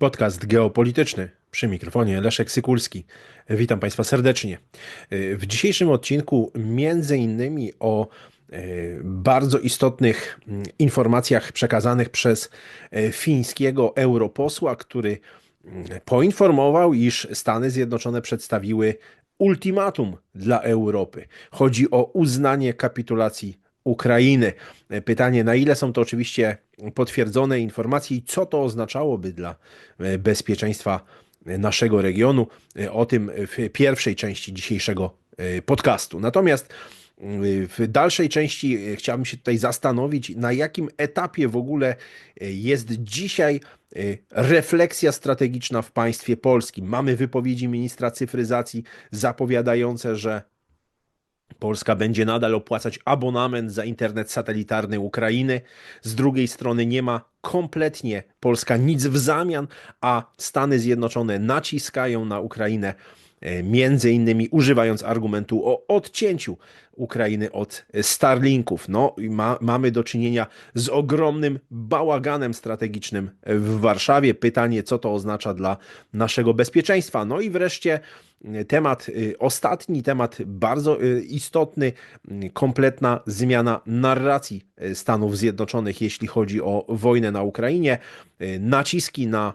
Podcast geopolityczny przy mikrofonie Leszek Sykulski. Witam Państwa serdecznie. W dzisiejszym odcinku między innymi o e, bardzo istotnych mm, informacjach przekazanych przez e, fińskiego europosła, który mm, poinformował, iż Stany Zjednoczone przedstawiły ultimatum dla Europy. Chodzi o uznanie kapitulacji Ukrainy. Pytanie, na ile są to oczywiście potwierdzone informacje i co to oznaczałoby dla e, bezpieczeństwa naszego regionu. E, o tym w pierwszej części dzisiejszego e, podcastu. Natomiast w dalszej części chciałbym się tutaj zastanowić, na jakim etapie w ogóle jest dzisiaj refleksja strategiczna w państwie polskim. Mamy wypowiedzi ministra cyfryzacji zapowiadające, że Polska będzie nadal opłacać abonament za internet satelitarny Ukrainy. Z drugiej strony nie ma kompletnie Polska nic w zamian, a Stany Zjednoczone naciskają na Ukrainę między innymi używając argumentu o odcięciu Ukrainy od Starlinków. No i ma, mamy do czynienia z ogromnym bałaganem strategicznym w Warszawie. Pytanie, co to oznacza dla naszego bezpieczeństwa. No i wreszcie e, temat e, ostatni, temat bardzo istotny, kompletna zmiana narracji Stanów Zjednoczonych, jeśli chodzi o wojnę na Ukrainie, naciski na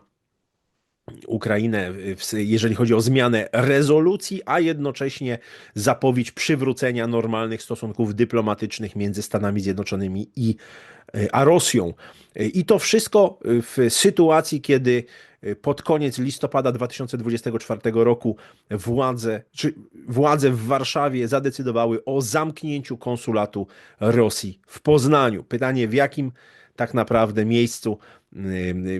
Ukrainę, jeżeli chodzi o zmianę rezolucji, a jednocześnie zapowiedź przywrócenia normalnych stosunków dyplomatycznych między Stanami Zjednoczonymi i a Rosją. I to wszystko w sytuacji, kiedy pod koniec listopada 2024 roku władze, czy władze w Warszawie zadecydowały o zamknięciu konsulatu Rosji w Poznaniu. Pytanie, w jakim tak naprawdę miejscu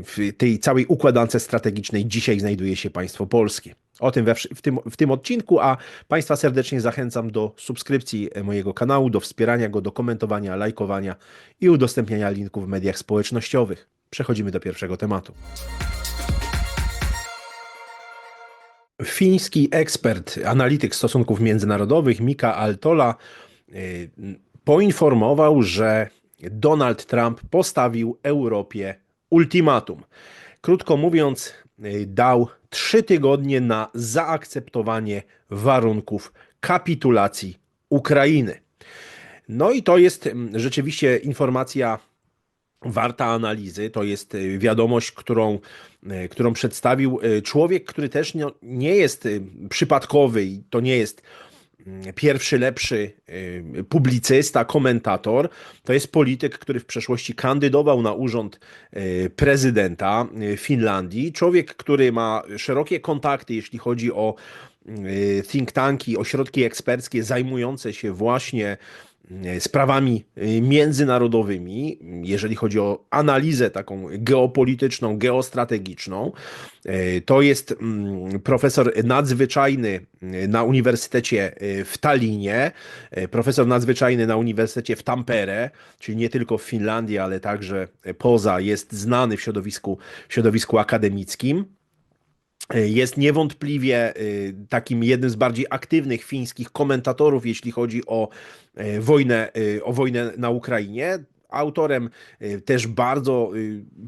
w tej całej układance strategicznej dzisiaj znajduje się państwo polskie. O tym we, w, tym, w tym odcinku, a Państwa serdecznie zachęcam do subskrypcji mojego kanału, do wspierania go, do komentowania, lajkowania i udostępniania linków w mediach społecznościowych. Przechodzimy do pierwszego tematu. Fiński ekspert, analityk stosunków międzynarodowych Mika Altola y, poinformował, że Donald Trump postawił Europie ultimatum. Krótko mówiąc, y, dał trzy tygodnie na zaakceptowanie warunków kapitulacji Ukrainy. No i to jest rzeczywiście informacja warta analizy. To jest y, wiadomość, którą, y, którą przedstawił człowiek, który też nie jest przypadkowy i to nie jest pierwszy lepszy y, publicysta, komentator. To jest polityk, który w przeszłości kandydował na urząd y, prezydenta y, Finlandii. Człowiek, który ma szerokie kontakty, jeśli chodzi o think tanki, ośrodki eksperckie zajmujące się właśnie sprawami e, międzynarodowymi, jeżeli chodzi o analizę taką geopolityczną, geostrategiczną. E, to jest mm, profesor nadzwyczajny na Uniwersytecie w Talinie, profesor nadzwyczajny na Uniwersytecie w Tampere, czyli nie tylko w Finlandii, ale także poza, jest znany w środowisku, w środowisku akademickim. Jest niewątpliwie y, takim jednym z bardziej aktywnych fińskich komentatorów, jeśli chodzi o y, wojnę, o wojnę na Ukrainie autorem też bardzo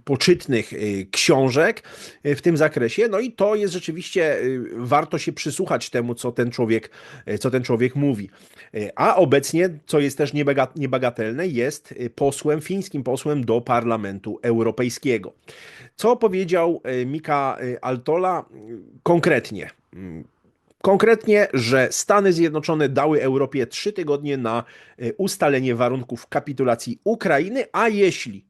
poczytnych książek w tym zakresie. No i to jest rzeczywiście, warto się przysłuchać temu, co ten człowiek, co ten człowiek mówi. A obecnie, co jest też niebagatelne, jest posłem, fińskim posłem do Parlamentu Europejskiego. Co powiedział e, Mika e, Altola konkretnie? Konkretnie, że Stany Zjednoczone dały Europie trzy tygodnie na e, ustalenie warunków kapitulacji Ukrainy, a jeśli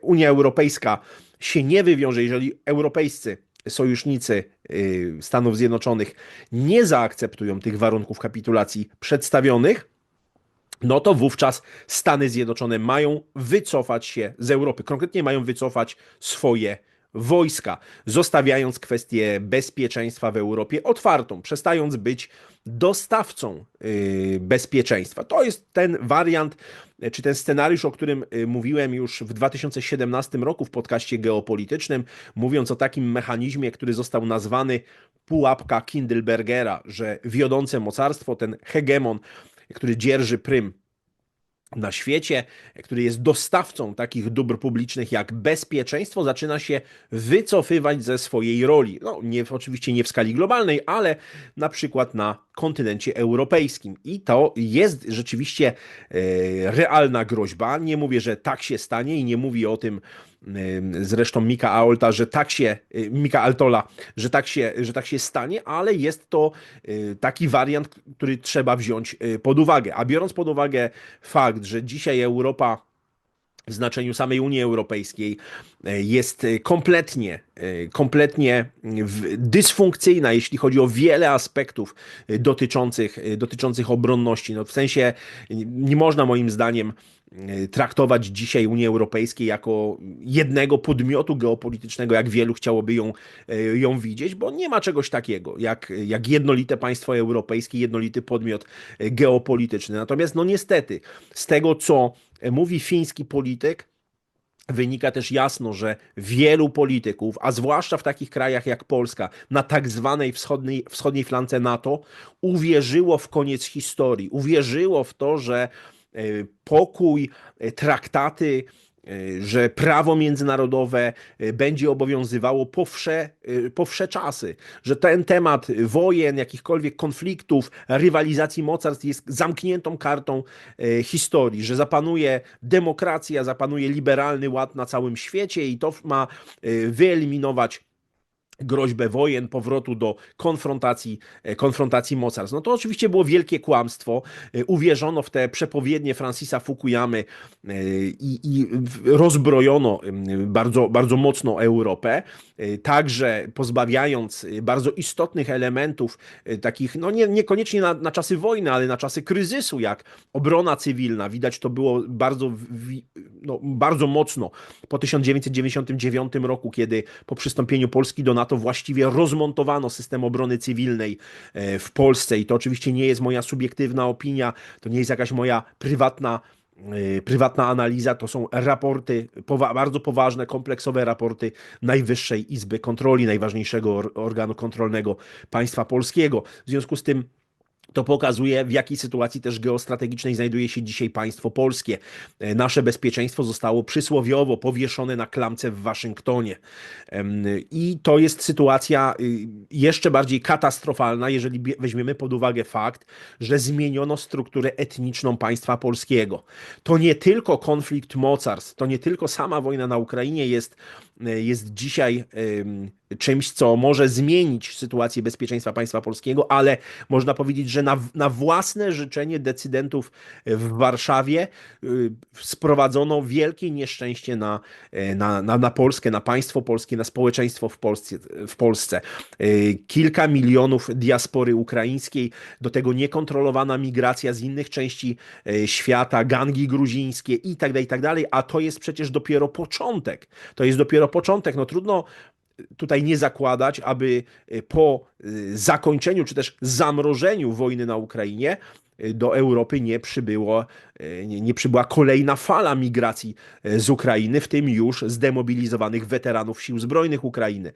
Unia Europejska się nie wywiąże, jeżeli europejscy sojusznicy Stanów Zjednoczonych nie zaakceptują tych warunków kapitulacji przedstawionych, no to wówczas Stany Zjednoczone mają wycofać się z Europy. Konkretnie mają wycofać swoje wojska, zostawiając kwestię bezpieczeństwa w Europie otwartą, przestając być dostawcą yy, bezpieczeństwa. To jest ten wariant, czy ten scenariusz, o którym yy, mówiłem już w 2017 roku w podcaście geopolitycznym, mówiąc o takim mechanizmie, który został nazwany pułapka Kindlebergera, że wiodące mocarstwo, ten hegemon, który dzierży prym na świecie, który jest dostawcą takich dóbr publicznych jak bezpieczeństwo, zaczyna się wycofywać ze swojej roli. No, nie, oczywiście nie w skali globalnej, ale na przykład na kontynencie europejskim. I to jest rzeczywiście e, realna groźba. Nie mówię, że tak się stanie i nie mówię o tym zresztą Mika Aolta, że tak się, y, Mika Altola, że tak się, że tak się stanie, ale jest to taki wariant, który trzeba wziąć pod uwagę. A biorąc pod uwagę fakt, że dzisiaj Europa w znaczeniu samej Unii Europejskiej jest kompletnie, kompletnie dysfunkcyjna, jeśli chodzi o wiele aspektów dotyczących, dotyczących obronności. No w sensie nie można moim zdaniem E, traktować dzisiaj Unię Europejską jako jednego podmiotu geopolitycznego, jak wielu chciałoby ją, e, ją widzieć, bo nie ma czegoś takiego jak, jak jednolite państwo europejskie, jednolity podmiot e, geopolityczny. Natomiast, no niestety, z tego co mówi fiński polityk, wynika też jasno, że wielu polityków, a zwłaszcza w takich krajach jak Polska, na tak zwanej wschodniej, wschodniej flance NATO, uwierzyło w koniec historii, uwierzyło w to, że E, pokój, e, traktaty, e, że prawo międzynarodowe będzie obowiązywało po wsze, po wsze czasy, że ten temat wojen, jakichkolwiek konfliktów, rywalizacji mocarstw jest zamkniętą kartą historii, że zapanuje demokracja, zapanuje liberalny ład na całym świecie i to ma wyeliminować groźbę wojen, powrotu do konfrontacji, e, konfrontacji mocarstw. No to oczywiście było wielkie kłamstwo. E, uwierzono w te przepowiednie Francisa Fukuyamy e, i, i rozbrojono bardzo, bardzo mocno Europę, także pozbawiając bardzo istotnych elementów, takich no nie, niekoniecznie na, na czasy wojny, ale na czasy kryzysu, jak obrona cywilna. Widać to było bardzo, no, bardzo mocno po 1999 roku, kiedy po przystąpieniu Polski do NATO to właściwie rozmontowano system obrony cywilnej e, w Polsce i to oczywiście nie jest moja subiektywna opinia, to nie jest jakaś moja prywatna e, prywatna analiza, to są raporty, bardzo poważne, kompleksowe raporty Najwyższej Izby Kontroli, najważniejszego organu kontrolnego państwa polskiego. W związku z tym to pokazuje, w jakiej sytuacji też geostrategicznej znajduje się dzisiaj państwo polskie. E, nasze bezpieczeństwo zostało przysłowiowo powieszone na klamce w Waszyngtonie. I to jest sytuacja y, jeszcze bardziej katastrofalna, jeżeli weźmiemy pod uwagę fakt, że zmieniono strukturę etniczną państwa polskiego. To nie tylko konflikt mocarstw, to nie tylko sama wojna na Ukrainie jest E, jest dzisiaj czymś, co może zmienić sytuację bezpieczeństwa państwa polskiego, ale można powiedzieć, że na, na własne życzenie decydentów w Warszawie y, sprowadzono wielkie nieszczęście na, e, na, na, na Polskę, na państwo polskie, na społeczeństwo w Polsce, w Polsce. E, kilka milionów diaspory ukraińskiej, do tego niekontrolowana migracja z innych części świata, gangi gruzińskie i tak dalej, i tak dalej, a to jest przecież dopiero początek. To jest dopiero początek. No trudno tutaj nie zakładać, aby e, po e, zakończeniu czy też zamrożeniu wojny na Ukrainie e, do Europy nie przybyło, nie, nie przybyła kolejna fala migracji z Ukrainy, w tym już zdemobilizowanych weteranów sił zbrojnych Ukrainy.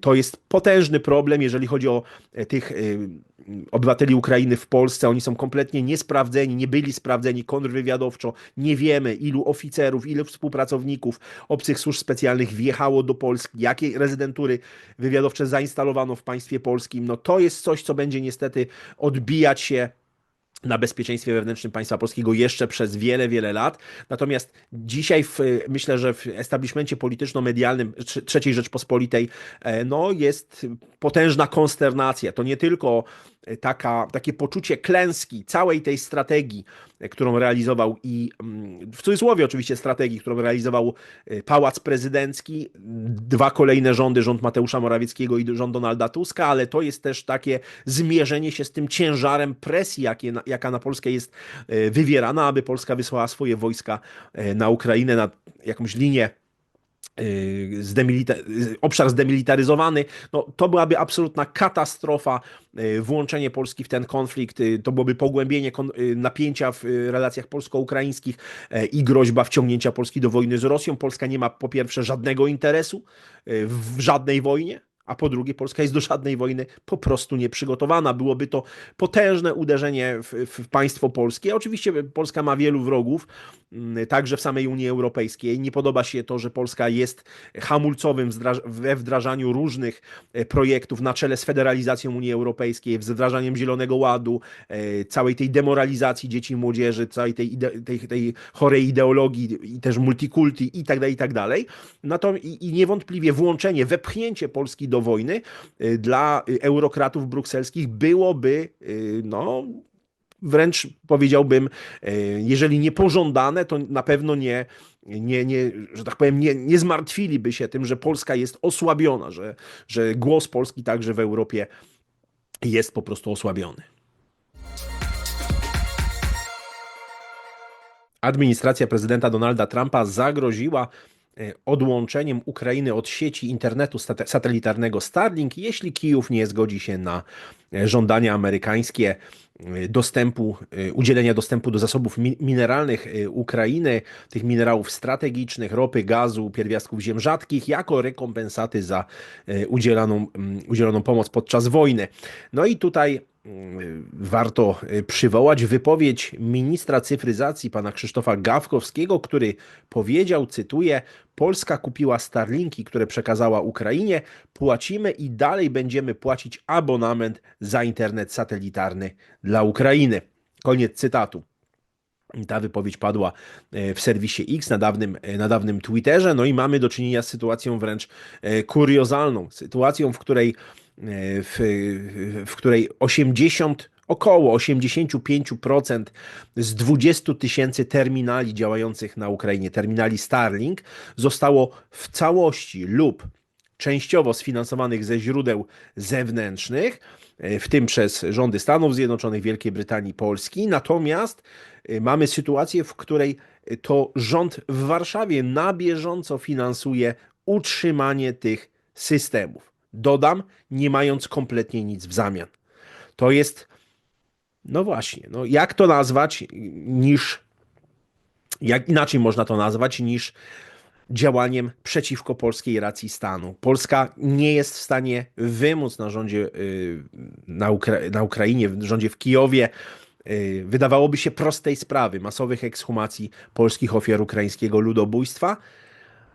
To jest potężny problem, jeżeli chodzi o tych obywateli Ukrainy w Polsce. Oni są kompletnie niesprawdzeni, nie byli sprawdzeni kontrwywiadowczo. Nie wiemy, ilu oficerów, ilu współpracowników obcych służb specjalnych wjechało do Polski, jakie rezydentury wywiadowcze zainstalowano w państwie polskim. No to jest coś, co będzie niestety odbijać się na bezpieczeństwie wewnętrznym państwa polskiego jeszcze przez wiele, wiele lat. Natomiast dzisiaj w, myślę, że w establishmencie polityczno-medialnym III Rzeczpospolitej e, no, jest potężna konsternacja. To nie tylko taka, takie poczucie klęski całej tej strategii, którą realizował i mm, w cudzysłowie oczywiście strategii, którą realizował e, Pałac Prezydencki, dwa kolejne rządy, rząd Mateusza Morawieckiego i rząd Donalda Tuska, ale to jest też takie zmierzenie się z tym ciężarem presji, jakie, jaka na Polskę jest e, wywierana, aby Polska wysłała swoje wojska e, na Ukrainę, na jakąś linię zdemilita obszar zdemilitaryzowany, no, to byłaby absolutna katastrofa. Y, włączenie Polski w ten konflikt y, to byłoby pogłębienie napięcia w relacjach polsko-ukraińskich i groźba wciągnięcia Polski do wojny z Rosją. Polska nie ma po pierwsze żadnego interesu w żadnej wojnie, a po drugie, Polska jest do żadnej wojny po prostu nieprzygotowana. Byłoby to potężne uderzenie w, w państwo polskie. Oczywiście Polska ma wielu wrogów, mm, także w samej Unii Europejskiej. Nie podoba się to, że Polska jest hamulcowym we wdrażaniu różnych e, projektów na czele z federalizacją Unii Europejskiej, z wdrażaniem Zielonego Ładu, e, całej tej demoralizacji dzieci i młodzieży, całej tej, tej, tej chorej ideologii i też multikulti i tak dalej, i tak dalej. Natomiast i niewątpliwie włączenie, wepchnięcie Polski do wojny y, dla eurokratów brukselskich byłoby y, no, wręcz powiedziałbym, y, jeżeli nie pożądane, to na pewno nie, nie, nie że tak powiem, nie, nie zmartwiliby się tym, że Polska jest osłabiona, że, że głos Polski także w Europie jest po prostu osłabiony. Administracja prezydenta Donalda Trumpa zagroziła odłączeniem Ukrainy od sieci internetu satelitarnego Starlink, jeśli Kijów nie zgodzi się na e, żądania amerykańskie e, dostępu, udzielenia dostępu do zasobów mineralnych Ukrainy, tych minerałów strategicznych, ropy, gazu, pierwiastków ziem rzadkich, jako rekompensaty za udzielaną, udzieloną pomoc podczas wojny. No i tutaj warto y, przywołać wypowiedź ministra cyfryzacji pana Krzysztofa Gawkowskiego, który powiedział, cytuję: Polska kupiła Starlinki, które przekazała Ukrainie, płacimy i dalej będziemy płacić abonament za internet satelitarny dla Ukrainy. Koniec cytatu. Ta wypowiedź padła y, w serwisie X na dawnym, y, na dawnym Twitterze, no i mamy do czynienia z sytuacją wręcz kuriozalną. Sytuacją, w której w, w której 80 około 85% z 20 tysięcy terminali działających na Ukrainie, terminali Starlink, zostało w całości lub częściowo sfinansowanych ze źródeł zewnętrznych, w tym przez rządy Stanów Zjednoczonych, Wielkiej Brytanii, Polski. Natomiast y, mamy sytuację, w której to rząd w Warszawie na bieżąco finansuje utrzymanie tych systemów. Dodam, nie mając kompletnie nic w zamian. To jest, no właśnie, no jak to nazwać niż, jak inaczej można to nazwać niż działaniem przeciwko polskiej racji stanu. Polska nie jest w stanie wymóc na rządzie y, na, Ukra na Ukrainie, w rządzie w Kijowie, y, wydawałoby się prostej sprawy masowych ekshumacji polskich ofiar ukraińskiego ludobójstwa,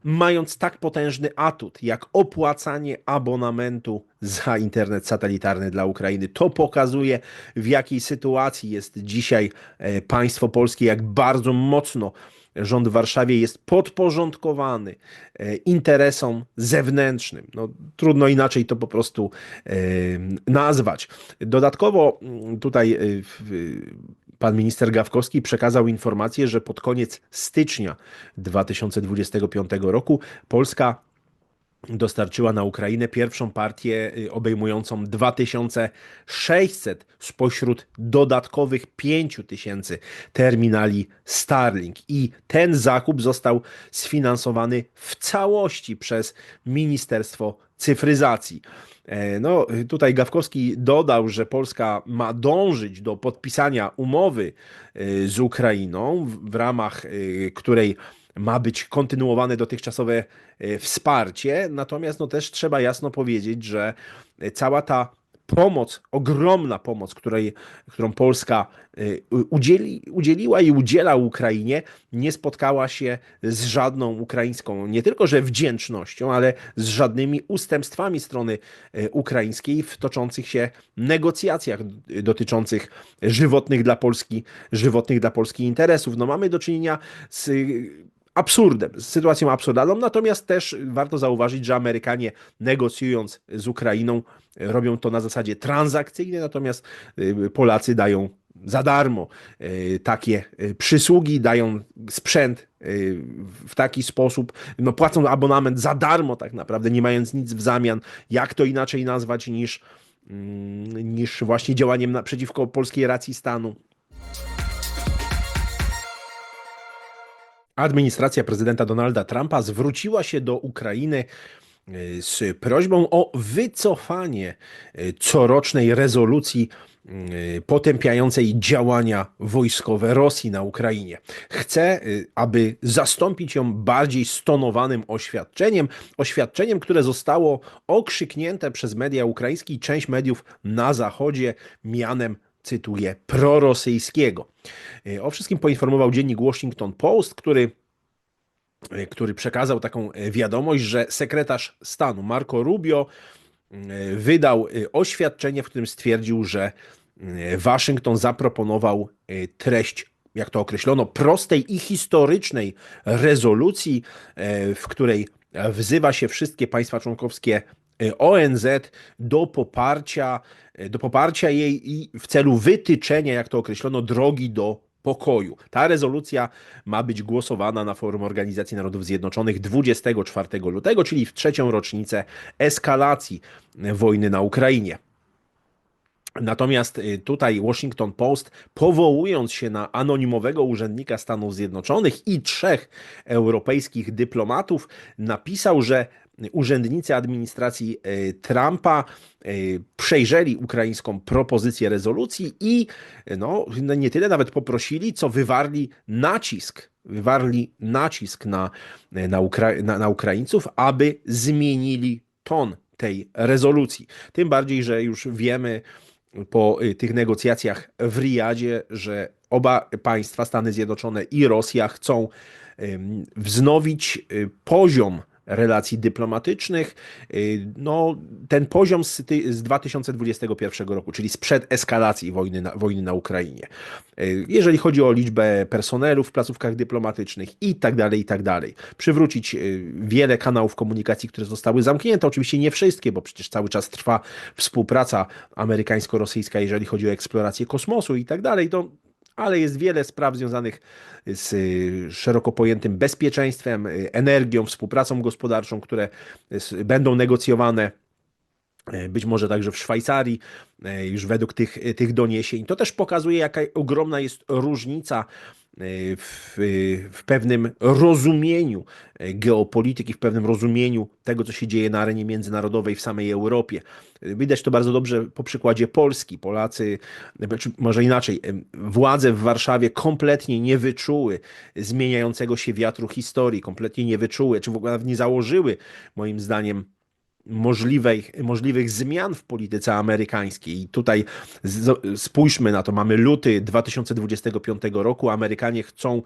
mając tak potężny atut jak opłacanie abonamentu za internet satelitarny dla Ukrainy. To pokazuje, w jakiej sytuacji jest dzisiaj e, państwo polskie, jak bardzo mocno rząd w Warszawie jest podporządkowany e, interesom zewnętrznym. No, trudno inaczej to po prostu e, nazwać. Dodatkowo mm, tutaj Pan minister Gawkowski przekazał informację, że pod koniec stycznia 2025 roku Polska dostarczyła na Ukrainę pierwszą partię y, obejmującą 2600 spośród dodatkowych 5000 terminali Starlink. I ten zakup został sfinansowany w całości przez Ministerstwo Cyfryzacji. E, no, tutaj Gawkowski dodał, że Polska ma dążyć do podpisania umowy e, z Ukrainą, w ramach e, której ma być kontynuowane dotychczasowe wsparcie. Natomiast no, też trzeba jasno powiedzieć, że cała ta pomoc, ogromna pomoc, której, którą Polska y, udzieli, udzieliła i udziela Ukrainie, nie spotkała się z żadną ukraińską, nie tylko że wdzięcznością, ale z żadnymi ustępstwami strony y, ukraińskiej w toczących się negocjacjach dotyczących żywotnych dla Polski, żywotnych dla Polski interesów. No mamy do czynienia z absurdem, z sytuacją absurdalną, natomiast też warto zauważyć, że Amerykanie negocjując z Ukrainą robią to na zasadzie transakcyjnej, natomiast y, Polacy dają za darmo y, takie y, przysługi, dają sprzęt w taki sposób, no płacą abonament za darmo tak naprawdę, nie mając nic w zamian. Jak to inaczej nazwać niż, mm, niż właśnie działaniem przeciwko polskiej racji stanu? Administracja prezydenta Donalda Trumpa zwróciła się do Ukrainy e, z prośbą o wycofanie e, corocznej rezolucji y, potępiającej działania wojskowe Rosji na Ukrainie. Chce, aby zastąpić ją bardziej stonowanym oświadczeniem, oświadczeniem, które zostało okrzyknięte przez media ukraińskie i część mediów na Zachodzie mianem cytuję, prorosyjskiego. Y, O wszystkim poinformował dziennik Washington Post, który y, który przekazał taką y, wiadomość, że sekretarz stanu Marco Rubio y, wydał oświadczenie, w którym stwierdził, że Waszyngton zaproponował treść, jak to określono, prostej i historycznej rezolucji, w której wzywa się wszystkie państwa członkowskie ONZ do poparcia, y, do poparcia jej i w celu wytyczenia, jak to określono, drogi do pokoju. Ta rezolucja ma być głosowana na forum Organizacji Narodów Zjednoczonych 24 lutego, czyli w trzecią rocznicę eskalacji wojny na Ukrainie. Natomiast y, tutaj Washington Post, powołując się na anonimowego urzędnika Stanów Zjednoczonych i trzech europejskich dyplomatów, napisał, że urzędnicy administracji y, Trumpa y, przejrzeli ukraińską propozycję rezolucji i no, nie tyle nawet poprosili, co wywarli nacisk, wywarli nacisk na, na, Ukra- na, na Ukraińców, aby zmienili ton tej rezolucji. Tym bardziej, że już wiemy, po tych negocjacjach w Riyadzie, że oba państwa, Stany Zjednoczone i Rosja, chcą wznowić poziom relacji dyplomatycznych, y, no, ten poziom z, z 2021 roku, czyli sprzed eskalacji wojny na, wojny na Ukrainie. Y, Jeżeli chodzi o liczbę personelu w placówkach dyplomatycznych i tak dalej, i tak dalej. Przywrócić y, wiele kanałów komunikacji, które zostały zamknięte, oczywiście nie wszystkie, bo przecież cały czas trwa współpraca amerykańsko-rosyjska, jeżeli chodzi o eksplorację kosmosu i tak dalej, to ale jest wiele spraw związanych z y, szeroko pojętym bezpieczeństwem, y, energią, współpracą gospodarczą, które będą negocjowane. y, Być może także w Szwajcarii, już według tych, tych doniesień. To też pokazuje, jaka ogromna jest różnica w, y, w pewnym rozumieniu y, geopolityki, w pewnym rozumieniu tego, co się dzieje na arenie międzynarodowej w samej Europie. Widać to bardzo dobrze po przykładzie Polski. Polacy, znaczy może inaczej, władze w Warszawie kompletnie nie wyczuły zmieniającego się wiatru historii, kompletnie nie wyczuły, czy w ogóle nie założyły, moim zdaniem, możliwej, możliwych zmian w polityce amerykańskiej. I tutaj z, spójrzmy na to. Mamy luty 2025 roku. Amerykanie chcą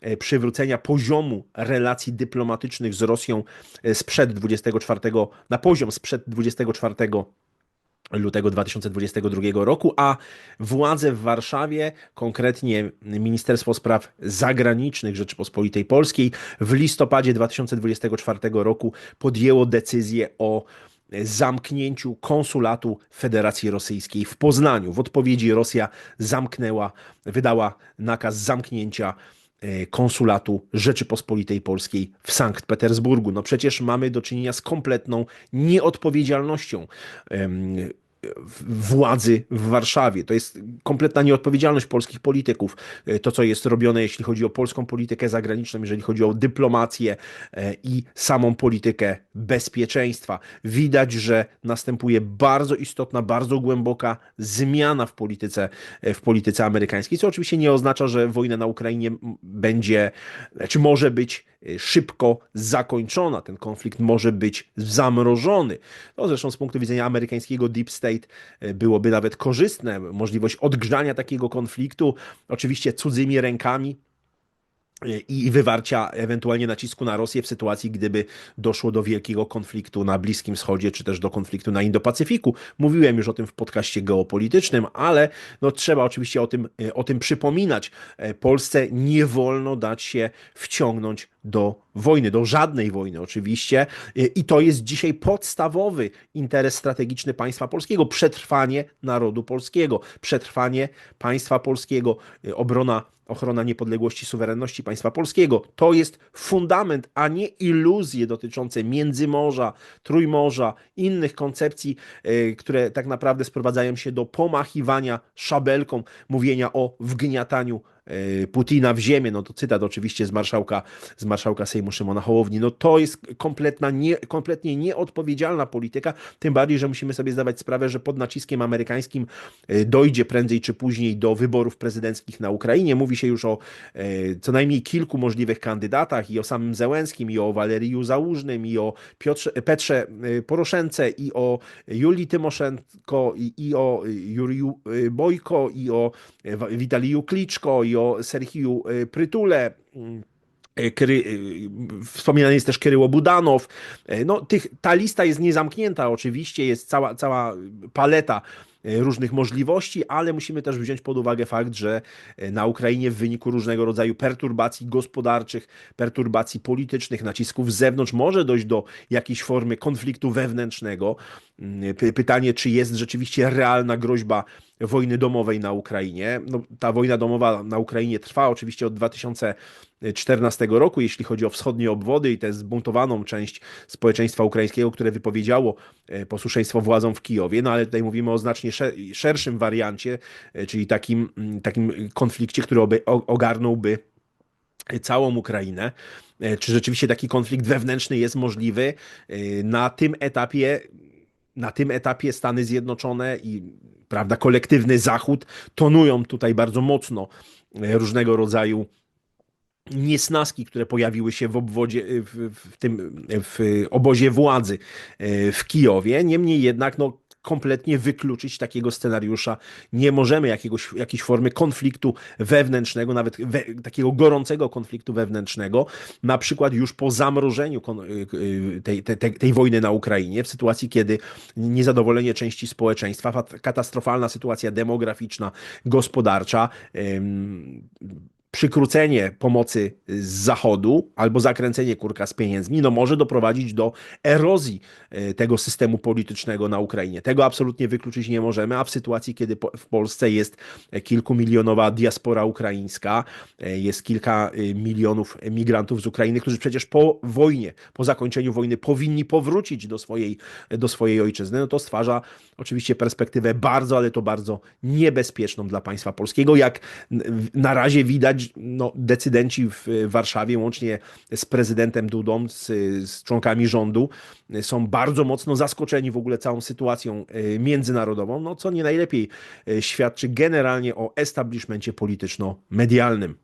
e, przywrócenia poziomu relacji dyplomatycznych z Rosją e, sprzed 24, na poziom sprzed 24 lutego 2022 roku, a władze w Warszawie, konkretnie Ministerstwo Spraw Zagranicznych Rzeczypospolitej Polskiej, w listopadzie 2024 roku podjęło decyzję o zamknięciu konsulatu Federacji Rosyjskiej w Poznaniu. W odpowiedzi Rosja zamknęła, wydała nakaz zamknięcia konsulatu Rzeczypospolitej Polskiej w Sankt Petersburgu. No przecież mamy do czynienia z kompletną nieodpowiedzialnością władzy w Warszawie. To jest kompletna nieodpowiedzialność polskich polityków. E, To, co jest robione, jeśli chodzi o polską politykę zagraniczną, jeżeli chodzi o dyplomację e, i samą politykę bezpieczeństwa. Widać, że następuje bardzo istotna, bardzo głęboka zmiana w polityce, e, w polityce amerykańskiej, co oczywiście nie oznacza, że wojna na Ukrainie będzie, czy może być szybko zakończona. Ten konflikt może być zamrożony. No zresztą z punktu widzenia amerykańskiego deep state e, byłoby nawet korzystne możliwość odgrzania takiego konfliktu, oczywiście cudzymi rękami e, i wywarcia ewentualnie nacisku na Rosję w sytuacji, gdyby doszło do wielkiego konfliktu na Bliskim Wschodzie, czy też do konfliktu na Indo-Pacyfiku. Mówiłem już o tym w podcaście geopolitycznym, ale no, trzeba oczywiście o tym, e, o tym przypominać. Polsce nie wolno dać się wciągnąć do wojny, do żadnej wojny oczywiście. I to jest dzisiaj podstawowy interes strategiczny państwa polskiego. Przetrwanie narodu polskiego, przetrwanie państwa polskiego, obrona ochrona niepodległości, suwerenności państwa polskiego. To jest fundament, a nie iluzje dotyczące Międzymorza, Trójmorza, innych koncepcji, e, które tak naprawdę sprowadzają się do pomachiwania szabelką, mówienia o wgniataniu Putina w ziemię, no to cytat oczywiście z marszałka, z marszałka Sejmu Szymona Hołowni, no to jest kompletna, nie, kompletnie nieodpowiedzialna polityka, tym bardziej, że musimy sobie zdawać sprawę, że pod naciskiem amerykańskim e, dojdzie prędzej czy później do wyborów prezydenckich na Ukrainie. Mówi się już o e, co najmniej kilku możliwych kandydatach i o samym Zełenskim, i o Waleriu Załużnym, i o Piotrze, Petrze Poroszence, i o Julii Tymoszenko, i, i o Juriu e, Bojko, i o Witaliju Kliczko, i o Serhiju e, Prytule. e, Kry, e, wspominany jest też Kryło Budanow. No, tych, ta lista jest niezamknięta, oczywiście, jest cała, cała paleta różnych możliwości, ale musimy też wziąć pod uwagę fakt, że e, na Ukrainie w wyniku różnego rodzaju perturbacji gospodarczych, perturbacji politycznych, nacisków z zewnątrz może dojść do jakiejś formy konfliktu wewnętrznego. Mm, py- Pytanie, czy jest rzeczywiście realna groźba wojny domowej na Ukrainie. No, ta wojna domowa na Ukrainie trwa oczywiście od 2014 roku, jeśli chodzi o wschodnie obwody i tę zbuntowaną część społeczeństwa ukraińskiego, które wypowiedziało e, posłuszeństwo władzom w Kijowie, no ale tutaj mówimy o znacznie sze- szerszym wariancie, e, czyli takim, mm, takim konflikcie, który ogarnąłby całą Ukrainę. E, Czy rzeczywiście taki konflikt wewnętrzny jest możliwy? Na tym etapie, na tym etapie Stany Zjednoczone i prawda, kolektywny Zachód tonują tutaj bardzo mocno różnego rodzaju niesnaski, które pojawiły się w obwodzie, w, w tym w obozie władzy e, w Kijowie. Niemniej jednak, no, kompletnie wykluczyć takiego scenariusza nie możemy, jakiegoś, jakiejś formy konfliktu wewnętrznego, nawet we, takiego gorącego konfliktu wewnętrznego, na przykład już po zamrożeniu kon, y, y, tej, tej, tej, wojny na Ukrainie, w sytuacji, kiedy niezadowolenie części społeczeństwa, katastrofalna sytuacja demograficzna, gospodarcza, przykrócenie pomocy z zachodu albo zakręcenie kurka z pieniędzmi, no może doprowadzić do erozji e, tego systemu politycznego na Ukrainie. Tego absolutnie wykluczyć nie możemy, a w sytuacji, kiedy w Polsce jest kilkumilionowa diaspora ukraińska, e, jest kilka e, milionów migrantów z Ukrainy, którzy przecież po wojnie, po zakończeniu wojny powinni powrócić do swojej, do swojej ojczyzny, no to stwarza oczywiście perspektywę bardzo, ale to bardzo niebezpieczną dla państwa polskiego. Jak na razie widać, no, decydenci w Warszawie, łącznie z prezydentem Dudą, z, z członkami rządu, są bardzo mocno zaskoczeni w ogóle całą sytuacją e, międzynarodową, no, co nie najlepiej e, świadczy generalnie o establishmencie polityczno-medialnym.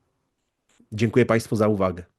Dziękuję Państwu za uwagę.